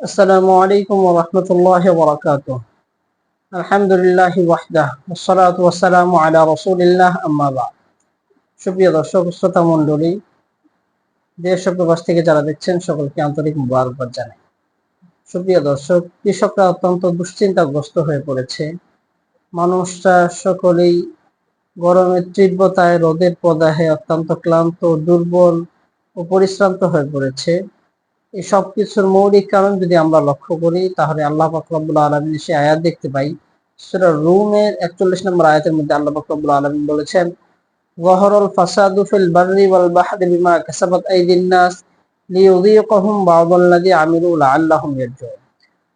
السلام عليكم ورحمة الله وبركاته الحمد لله وحده والصلاة والسلام على رسول الله أما بعد সুপ্রিয় দর্শক শ্রোতা মণ্ডলী দেশ ও প্রবাস থেকে যারা দেখছেন সকলকে আন্তরিক মুবারকবাদ জানাই সুপ্রিয় দর্শক কৃষকরা অত্যন্ত দুশ্চিন্তাগ্রস্ত হয়ে পড়েছে মানুষরা সকলেই গরমের তীব্রতায় রোদের প্রদাহে অত্যন্ত ক্লান্ত দুর্বল ও পরিশ্রান্ত হয়ে পড়েছে এই সব কিছুর মৌলিক কারণ যদি আমরা লক্ষ্য করি, তাহলে আল্লাহ ফাকরাবুল আলমিন সে আয়াত দেখতে পাই। সেটা রুমের একচল্লিশ নম্বর আয়াতের মধ্যে আল্লাহ ফাকরাবুল আলমিন বলেছেন, ওয়াহরুল ফাসাদু ফিল বাররি ওয়াল বাহরি বিমা কাসাবাত আইদিন নাস লিয়ুযীকাহুম বা'দাল্লাযী আমিলু লাআল্লাহুম ইয়ারজিউন।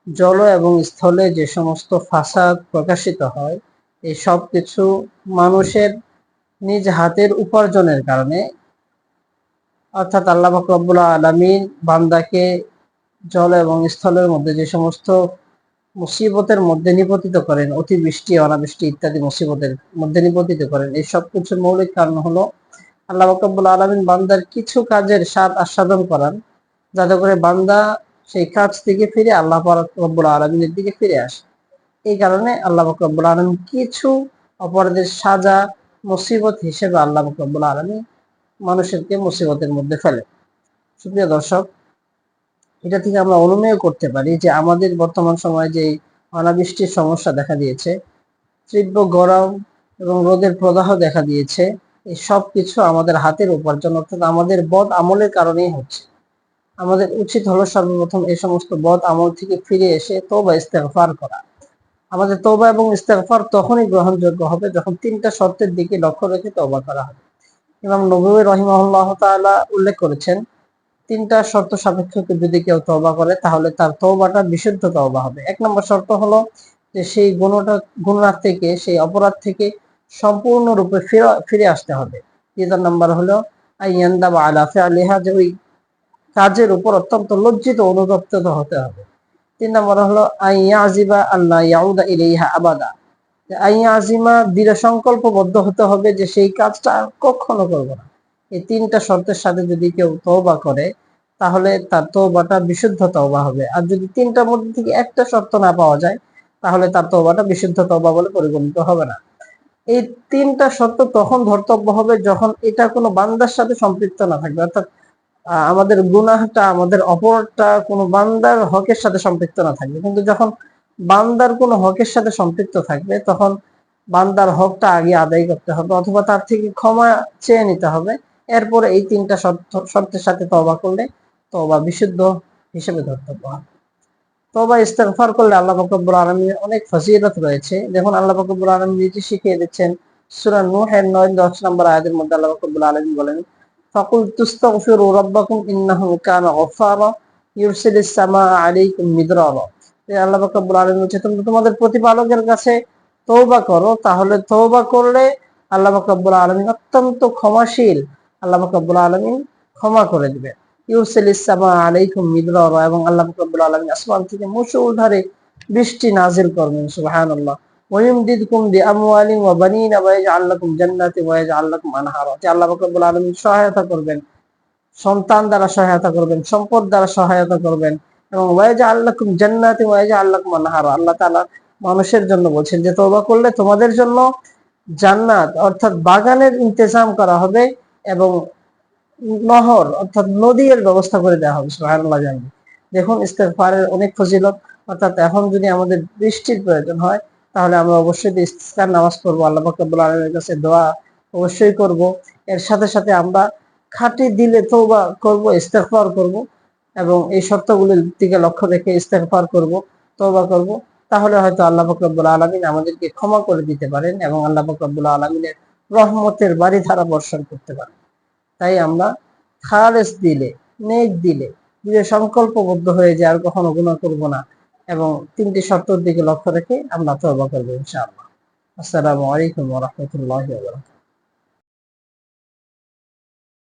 জল এবং স্থলে যে সমস্ত ফাসাদ প্রকাশিত হয়, এই সব কিছু মানুষের নিজ হাতের উপার্জনের কারণে অর্থাৎ আল্লাহ রব্বুল আলমিন বান্দাকে জল এবং স্থলের মধ্যে যে সমস্ত মুসিবতের মধ্যে নিপতিত করেন, অতিবৃষ্টি, অনাবৃষ্টি ইত্যাদি মুসিবতের মধ্যে নিপতিত করেন, এই সব কিছুর মৌলিক কারণ হলো আল্লাহ রব্বুল আলমিন বান্দার কিছু কাজের স্বাদ আস্বাদন করান, যাতে করে বান্দা সেই কাজ থেকে ফিরে আল্লাহ রব্বুল আলমিনের দিকে ফিরে আসে। এই কারণে আল্লাহ রব্বুল আলমিন কিছু অপরাধের সাজা, মুসিবত হিসেবে আল্লাহ রব্বুল আলমিন মানুষেরকে মুসিবতের মধ্যে ফেলে। সুপ্রিয় দর্শক, এটা থেকে আমরা অনুমেয় করতে পারি যে আমাদের বর্তমান সময়ে যে অনাবৃষ্টির সমস্যা দেখা দিয়েছে, তীব্র গরম এবং রোদের প্রদাহ দেখা দিয়েছে, এই সব কিছু আমাদের হাতের উপার্জন, অর্থাৎ আমাদের বদ আমলের কারণেই হচ্ছে। আমাদের উচিত হলো সর্বপ্রথম এই সমস্ত বদ আমল থেকে ফিরে এসে তোবা ইস্তেগফার করা। আমাদের তোবা এবং ইস্তেগফার তখনই গ্রহণযোগ্য হবে যখন তিনটা শর্তের দিকে লক্ষ্য রেখে তোবা করা হবে। ইমাম নবী রহিমাহুল্লাহ তাআলা উল্লেখ করেছেন, তিনটা শর্ত সাপেক্ষকে যদি কেউ তওবা করে, তাহলে তার তওবাটা বিশুদ্ধ তওবা হবে। এক নম্বর শর্ত হলো যে সেই গুণটা, গুণার থেকে, সেই অপরাধ থেকে সম্পূর্ণরূপে ফিরে ফিরে আসতে হবে। দ্বিতীয় নাম্বার হলো আইয়ান্দা বা আলাফে আলিহা যে ওই কাজের উপর অত্যন্ত লজ্জিত অনুতপ্ত হতে হবে। তিন নম্বর হলো আইয়া আজিবা আল্লাহ ইয়াউদা ইলাইহা আবাদা। আজিমা দৃঢ় সংকল্পবদ্ধ হতে হবে যে সেই কাজটা কখনো করব না। এই তিনটা শর্তের সাথে যদি কেউ তওবা করে, তাহলে তার তওবাটা বিশুদ্ধ তওবা হবে। আর যদি তিনটার মধ্যে থেকে একটা শর্ত না পাওয়া যায়, তাহলে তার তওবাটা বিশুদ্ধ তওবা বলে পরিগণিত হবে না। এই তিনটা শর্ত তখন ধর্তব্য হবে যখন এটা কোনো বান্দার সাথে সম্পৃক্ত না থাকবে। অর্থাৎ আমাদের গুনাহটা, আমাদের অপরটা কোনো বান্দার হকের সাথে সম্পৃক্ত না থাকবে। কিন্তু যখন বান্দার কোনো হকের সাথে সম্পৃক্ত থাকবে, তখন বান্দার হকটা আগে আদায় করতে হবে অথবা তার থেকে ক্ষমা চেয়ে নিতে হবে। এরপরে এই তিনটা শর্ত, শর্তের সাথে তবা করলে তবা বিশুদ্ধ হিসেবে ধর্তব্য হবে। তবা ইস্তেগফার করলে আল্লাহ ফকবুল আলমীর অনেক ফজিলত রয়েছে। দেখুন, আল্লাহ ফকবুল আলম নিজে শিখিয়ে দিচ্ছেন সুরা নুহের নয়, দশ নম্বর আয়াতের মধ্যে আল্লাহ ফকবুল আলমী বলেন গফফারা ইউরসিলিস সামা আলাইকুম মিদরারা। আল্লাহ রব্বুল আলামিন তোমরা তোমাদের প্রতিপালকের কাছে তওবা করো, তাহলে তওবা করলে আল্লাহ রব্বুল আলামিন অত্যন্ত ক্ষমাশীল আল্লাহ রব্বুল আলামিন ক্ষমা করে দিবেন ইউসিল ইসলামা আলাইকুম এবং আল্লাহ রব্বুল আলামিন আসমান থেকে মুষলধারে বৃষ্টি নাজিল করবেন যে আল্লাহ আলামিন সহায়তা করবেন, সন্তান দ্বারা সহায়তা করবেন, সম্পদ দ্বারা সহায়তা করবেন এবং ওয়াইজা আল্লাকুম জান্নাতি ওয়াইজা আল্লাকুম আনহার। আল্লাহ তাআলা মানুষের জন্য বলছেন যে, তওবা করলে তোমাদের জন্য জান্নাত, অর্থাৎ বাগানের ইন্তজাম করা হবে এবং নহর, অর্থাৎ নদীর ব্যবস্থা করে দেওয়া হবে, সুবহানাল্লাহ জানি। দেখুন, ইস্তেগফারের অনেক ফজিলত, অর্থাৎ এখন যদি আমাদের বৃষ্টির প্রয়োজন হয়, তাহলে আমরা অবশ্যই ইস্তিসকার নামাজ পড়ব, আল্লাহ রব্বুল আলামিনের কাছে দোয়া অবশ্যই করব। এর সাথে সাথে আমরা খাঁটি দিলে তওবা করব, ইস্তেগফার করব। এবং এই শর্তগুলির দিকে লক্ষ্য রেখে ইস্তেগফার করব, তওবা করব, তাহলে হয়তো আল্লাহ ফকরবুল আলমিন আমাদেরকে ক্ষমা করে দিতে পারেন এবং আল্লাহ ফকরবুল আলমিনের রহমতের বাড়ি ধারা বর্ষণ করতে পারেন। তাই আমরা খালেস দিলে, নেক দিলে, দৃঢ় সংকল্পবদ্ধ হয়ে যে আর কখনো গুণা করব না এবং তিনটি শর্তের দিকে লক্ষ্য রেখে আমরা তওবা করব ইনশাআল্লাহ। আসসালামু আলাইকুম রাহমাতুল্লাহি